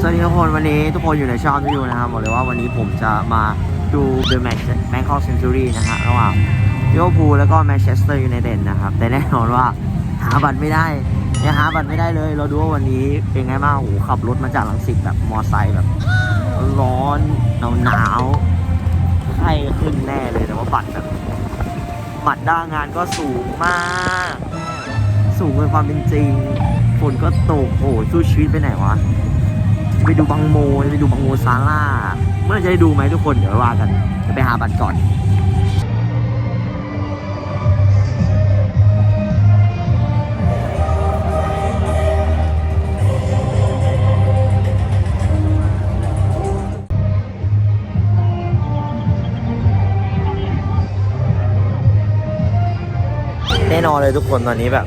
สวัสดีทุกคนวันนี้ทุกคนอยู่ในช่องวิวนะครับบอกเลยว่าวันนี้ผมจะมาดู The Match Bangkok Century นะฮะระหว่างลิเวอร์พูลแล้วก็แมนเชสเตอร์ยูไนเต็ดนะครับ แต่แน่นอนว่าหาบัตรไม่ได้ยังหาบัตรไม่ได้เลย เราดูว่าวันนี้เป็นไงบ้างโอ้ขับรถมาจากลังสิตแบบมอไซค์แบบ ร้อนหนาวหนาวไข้ขึ้นแน่เลยแต่ว่าบัตรแบบบัตรด้างานก็สูงมาก สูงเกินความเป็นจริงฝนก็ตกโอ้สู้ชีวิตไปไหนวะ ไปดูบังโมไปดูบังโมซาร่าเมื่อจะได้ดูไหมทุกคนเดี๋ยวว่ากันจะไปหาบัตรก่อนแน่นอนเลยทุกคนตอนนี้แบบ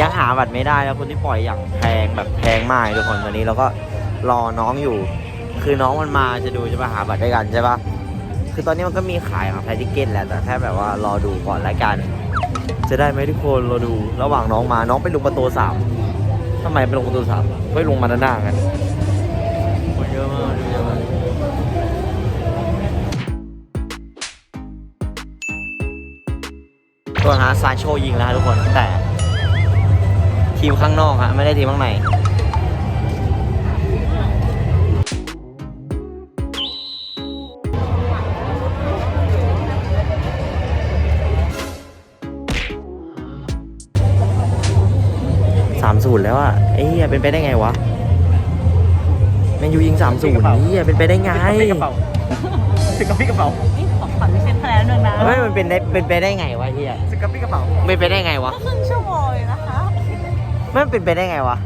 ยังหาบัตรไม่ได้แล้วคนที่ปล่อยอย่างแพงแบบแพงมากทุกคนตอนนี้เราก็รอน้องอยู่ คือน้องมันมาจะดูจะมาหาบัตรด้วยกันใช่ปะคือตอนนี้มันก็มีขายของไทยทิเกตแหละแต่แค่แบบว่ารอดูก่อนละกัน จะได้ไหมทุกคนรอดูระหว่างน้องมาน้องไปลงประตูสามทำไมไปลงประตูสามไม่ลงมาด้านหน้ากันคนเยอะมากเยอะมากตัวฮะซานโชยิงแล้วทุกคนแต่ ทีมข้างนอกฮะไม่ได้ทีมข้างในสามศูนย์แล้วอะไอ้เหี้ยเป็นไปได้ไงวะแมนยูยิงสามศูนย์เหี้ยเป็นไปได้ไงกระเป๋าสึกกระปี้กระเป๋านี่ของขวัญไม่ใช่คะแนนหนึ่งนะไม่มันเป็นได้เป็นไปได้ไงวะเหี้ยสึกกระปี้กระเป๋าไม่ไปได้ไงวะก็ครึ่งชั่วโมงเลยนะคะ มันเป็นไปได้ไงวะ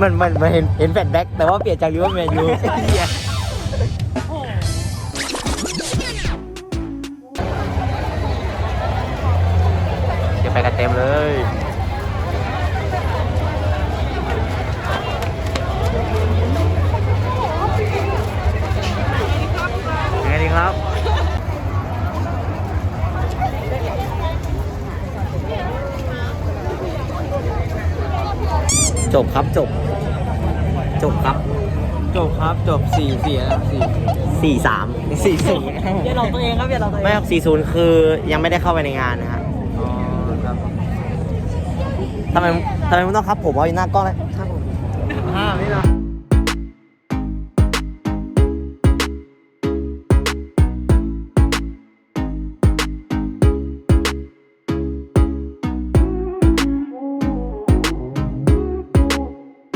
มันมันมันเห็นเห็นแฟลชแบ็กแต่ว่าเปลี่ยนจากลิเวอร์พูลแมนยูเหี้ยโอ้โหเดี๋ยวไปกันเต็มเลย ยังไงดีครับ จบครับจบ จบครับจบครับจบสี่สี่แล้วสี่สี่สามสี่สี่อย่าหลอกตัวเองครับอย่าหลอกตัวเองไม่ครับสี่ศูนย์คือยังไม่ได้เข้าไปในงานนะฮะอ๋อครับทำไมทำไมมึงต้องครับผมเอาอยู่หน้ากล้องเลยครับผมห้านี่นะ